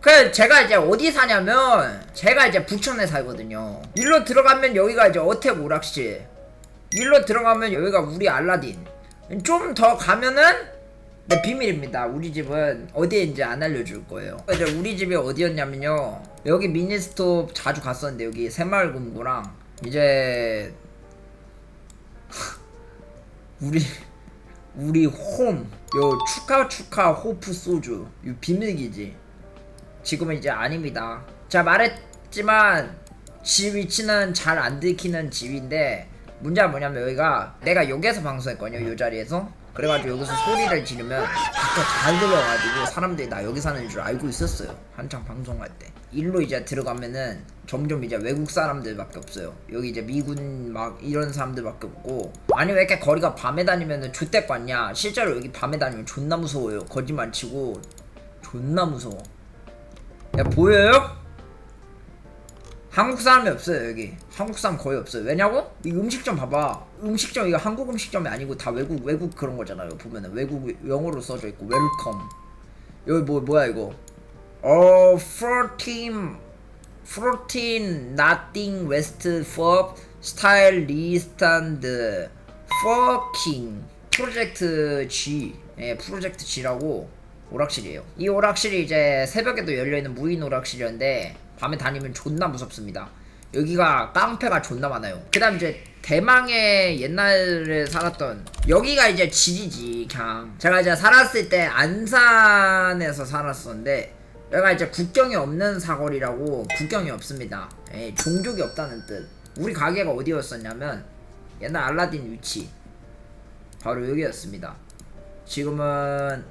그 제가 이제 어디 사냐면 제가 이제 부천에 살거든요. 일로 들어가면 여기가 이제 어택 오락실. 일로 들어가면 여기가 우리 알라딘. 좀 더 가면은 네, 비밀입니다. 우리 집은 어디인지 안 알려줄 거예요. 이제 우리 집이 어디였냐면요. 여기 미니스톱 자주 갔었는데 여기 새마을 금고랑 이제 우리 우리 홈. 요 축하 축하 호프 소주. 요 비밀기지. 지금은 이제 아닙니다. 자 말했지만 집 위치는 잘 안 들키는 집인데 문제가 뭐냐면 여기가 내가 여기에서 방송했거든요 요 자리에서. 그래가지고 여기서 소리를 지르면 밖에 잘 들려가지고 사람들이 나 여기 사는 줄 알고 있었어요. 한창 방송할 때. 일로 이제 들어가면은 점점 이제 외국 사람들밖에 없어요. 여기 이제 미군 막 이런 사람들밖에 없고. 아니 왜 이렇게 거리가 밤에 다니면은 좆대 같냐? 실제로 여기 밤에 다니면 존나 무서워요. 거짓말 치고. 존나 무서워 야 보여요? 한국 사람이 없어요 여기. 한국 사람 거의 없어요. 왜냐고? 이 음식점 봐봐. 음식점 이거 한국 음식점이 아니고 다 외국 외국 그런 거잖아요 보면은. 외국 영어로 써져 있고 웰컴 여기 뭐 뭐야 이거? 어 프로틴 프로틴 nothing west for style 리스탄드 fucking 프로젝트 G. 예 프로젝트 G라고 오락실이에요. 이 오락실이 이제 새벽에도 열려있는 무인 오락실이었는데 밤에 다니면 존나 무섭습니다. 여기가 깡패가 존나 많아요. 그 다음 이제 대망의 옛날에 살았던 여기가 이제 지지지 그냥. 제가 이제 살았을 때 안산에서 살았었는데 여기가 이제 국경이 없는 사거리라고 국경이 없습니다. 예, 종족이 없다는 뜻. 우리 가게가 어디였었냐면 옛날 알라딘 위치. 바로 여기였습니다. 지금은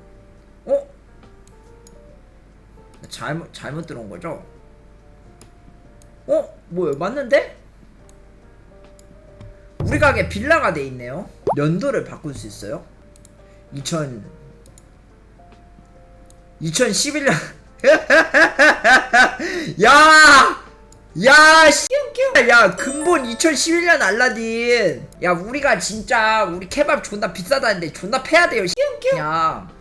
어? 잘못 잘못 들어온 거죠? 어? 뭐야 맞는데? 우리 가게 빌라가 돼 있네요. 연도를 바꿀 수 있어요? 2000 2011년 야! 야, 씨야, 야, 근본 2011년 알라딘. 야, 우리가 진짜 우리 케밥 존나 비싸다는데 존나 패야 돼요. 야, 이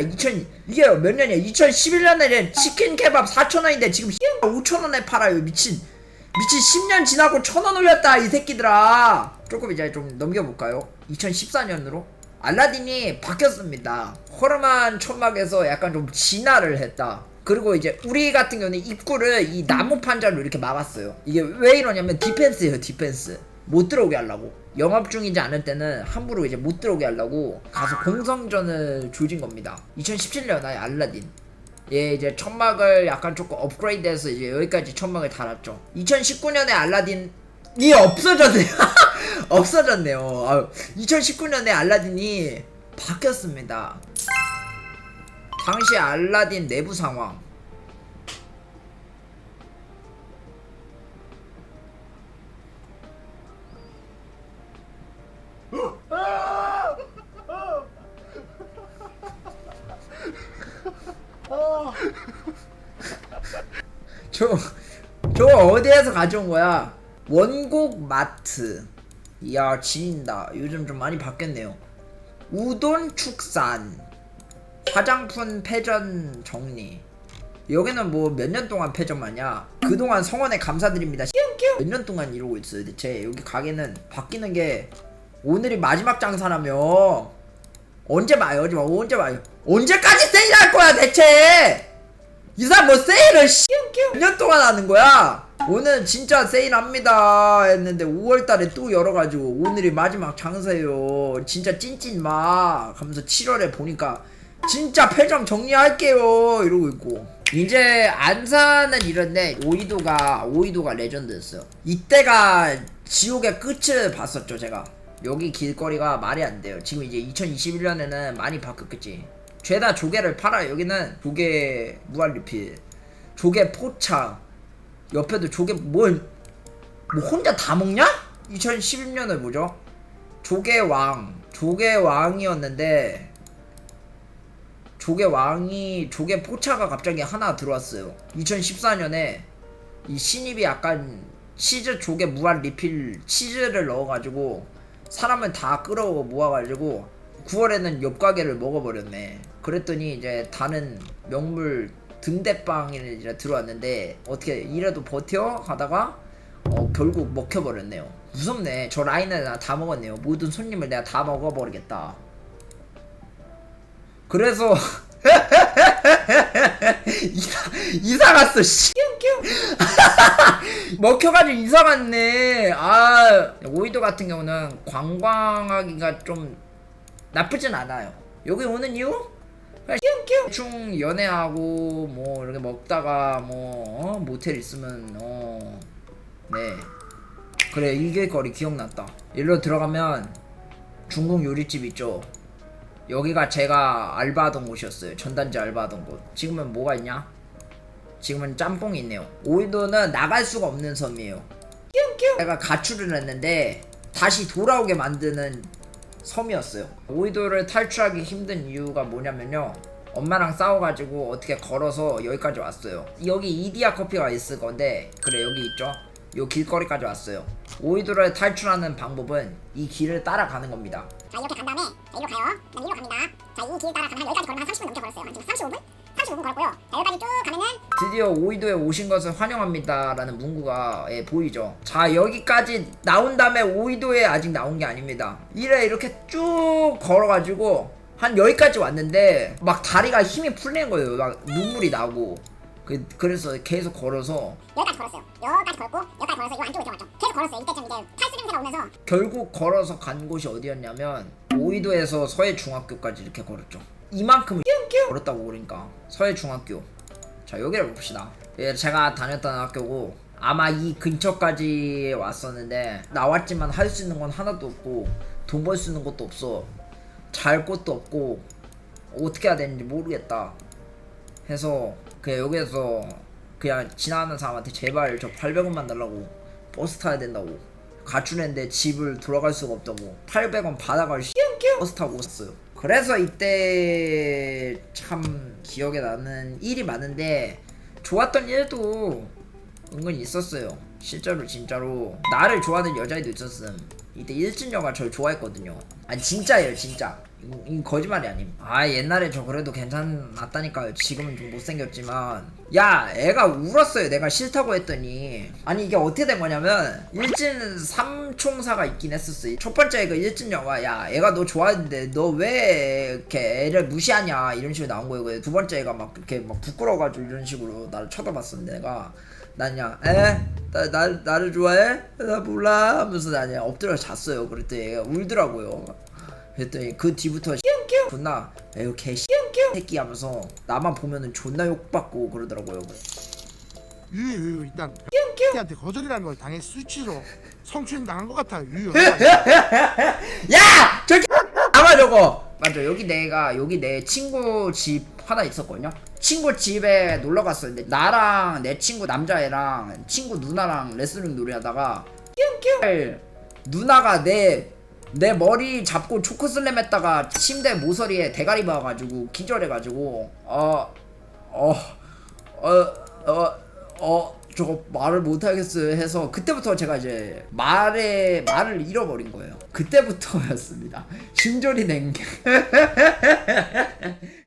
2000 이게 몇 년이야? 2011년에 치킨 케밥 4,000원인데 지금 5,000원에 팔아요. 미친. 미친 10년 지나고 1,000원 올렸다 이 새끼들아. 조금 이제 좀 넘겨 볼까요? 2014년으로 알라딘이 바뀌었습니다. 허름한 천막에서 약간 좀 진화를 했다. 그리고 이제 우리 같은 경우는 입구를 이 나무 판자로 이렇게 막았어요. 이게 왜 이러냐면 디펜스예요, 디펜스. 못 들어오게 하려고. 영업 중이지 않을 때는 함부로 이제 못 들어오게 하려고 가서 공성전을 조진 겁니다. 2017년 아예 알라딘. 예, 이제 천막을 약간 조금 업그레이드해서 이제 여기까지 천막을 달았죠. 2019년에 알라딘이 없어졌네요. 없어졌네요. 아유, 2019년에 알라딘이 바뀌었습니다. 당시 알라딘 내부 상황. 저, 저 어디에서 가져온 거야? 원곡 마트. 이야, 지린다. 요즘 좀 많이 바뀌었네요. 우돈 축산. 화장품 패전 정리. 여기는 뭐 몇 년 동안 패전마냐? 그동안 성원에 감사드립니다. 몇 년 동안 이러고 있어요. 대체 여기 가게는 바뀌는 게 오늘이 마지막 장사라며. 언제 봐요? 언제 봐? 언제 봐요? 언제까지 세일할 거야 대체? 이 사람 뭐 세일을 몇년 동안 하는 거야? 오늘 진짜 세일합니다. 했는데 5월달에 또 열어가지고 오늘이 마지막 장사예요. 진짜 찐찐 막 하면서 7월에 보니까 진짜 패점 정리할게요. 이러고 있고. 이제 안산은 이런데 오이도가 오이도가 레전드였어요. 이때가 지옥의 끝을 봤었죠 제가. 여기 길거리가 말이 안 돼요. 지금 이제 2021년에는 많이 바뀌었겠지 죄다 조개를 팔아요 여기는 조개 무한리필 조개 포차 옆에도 조개 뭘뭐 혼자 다 먹냐? 2011년에 뭐죠? 조개왕 조개왕이었는데 조개왕이 조개 포차가 갑자기 하나 들어왔어요 2014년에 이 신입이 약간 치즈 조개 무한 리필 치즈를 넣어가지고 사람을 다 끌어 모아가지고 9월에는 옆 가게를 먹어버렸네 그랬더니 이제 다는 명물 등대빵에 이제 들어왔는데 어떻게 이래도 버텨? 하다가 어 결국 먹혀버렸네요. 무섭네. 저 라인을 다 먹었네요. 모든 손님을 내가 다 먹어버리겠다. 그래서 이사 이사 갔어. 씨 먹혀가지고 이사 갔네. 아 오이도 같은 경우는 관광하기가 좀 나쁘진 않아요. 여기 오는 이유 그냥 대충 연애하고 뭐 이렇게 먹다가 뭐 어? 모텔 있으면 어 네. 그래 일길거리 기억났다. 일로 들어가면 중국 요리집 있죠? 여기가 제가 알바하던 곳이었어요. 전단지 알바하던 곳. 지금은 뭐가 있냐? 지금은 짬뽕이 있네요. 오이도는 나갈 수가 없는 섬이에요. 내가 가출을 했는데 다시 돌아오게 만드는 섬이었어요 오이도를 탈출하기 힘든 이유가 뭐냐면요 엄마랑 싸워가지고 어떻게 걸어서 여기까지 왔어요 여기 이디야 커피가 있을 건데 그래 여기 있죠 요 길거리까지 왔어요 오이도를 탈출하는 방법은 이 길을 따라가는 겁니다 자 이렇게 간 다음에 자 이리로 가요. 난 이리로 갑니다. 자 이 길 따라 가면 한 여기까지 걸으면 한 30분 넘게 걸었어요. 한 지금 35분? 35분 걸었고요. 자 여기까지 쭉 가면은 드디어 오이도에 오신 것을 환영합니다 라는 문구가 예, 보이죠. 자 여기까지 나온 다음에 오이도에 아직 나온 게 아닙니다. 이래 이렇게 쭉 걸어가지고 한 여기까지 왔는데 막 다리가 힘이 풀리는 거예요. 막 눈물이 나고 그 그래서 계속 걸어서 여기까지 걸었어요. 여기까지 걸었고 여기까지 걸어서 이 안쪽으로 들어갔죠. 계속 걸었어요. 이때쯤 이제 탈수 냄새가 오면서 결국 걸어서 간 곳이 어디였냐면 오이도에서 서해 중학교까지 이렇게 걸었죠. 이만큼 걸었다고 그러니까 서해 중학교. 자 여기를 봅시다. 예, 제가 다녔던 학교고 아마 이 근처까지 왔었는데 나왔지만 할 수 있는 건 하나도 없고 돈 벌 수 있는 것도 없어. 잘 곳도 없고 어떻게 해야 되는지 모르겠다. 해서 그냥 여기에서 그냥 지나가는 사람한테 제발 저 800원만 달라고 버스 타야 된다고 가출했는데 집을 돌아갈 수가 없다고 800원 받아갈 시 버스 타고 왔어요 그래서 이때 참 기억에 나는 일이 많은데 좋았던 일도 은근히 있었어요. 실제로 진짜로 나를 좋아하는 여자애도 있었음. 이때 일진녀가 저를 좋아했거든요. 아니 진짜예요 진짜 이거, 이거 거짓말이 아님. 아 옛날에 저 그래도 괜찮았다니까요. 지금은 좀 못생겼지만. 야 애가 울었어요. 내가 싫다고 했더니. 아니 이게 어떻게 된 거냐면 일진 삼총사가 있긴 했었어 첫 번째 그 일진녀가 야 애가 너 좋아했는데 너 왜 이렇게 애를 무시하냐? 이런 식으로 나온 거예요. 두 번째 애가 막 이렇게 막 부끄러워가지고 이런 식으로 나를 쳐다봤었는데 내가. 난 그냥 에? 나, 나, 나를 좋아해? 나 몰라 하면서 나 그냥 엎드려 잤어요. 그랬더니 얘가 울더라고요 그랬더니 그 뒤부터 존나. 에휴 개씨 새끼 하면서 나만 보면은 존나 욕받고 그러더라고요. 유유 일단 한테 거절이라는 걸 당해 수치로 성추행 당한 것 같아요. 유유. 야! 저기 아마 저거. 맞아 여기 내가 여기 내 친구 집 하나 있었거든요. 친구 집에 놀러 갔었는데 나랑 내 친구 남자애랑 친구 누나랑 레슬링 놀이 하다가 누나가 내 내 머리 잡고 초크슬램 했다가 침대 모서리에 대가리 박아가지고 기절해가지고 어, 어 어 어어어 저거 말을 못하겠어요 해서 그때부터 제가 이제 말에 말을 잃어버린 거예요. 그때부터였습니다. 심절이 낸게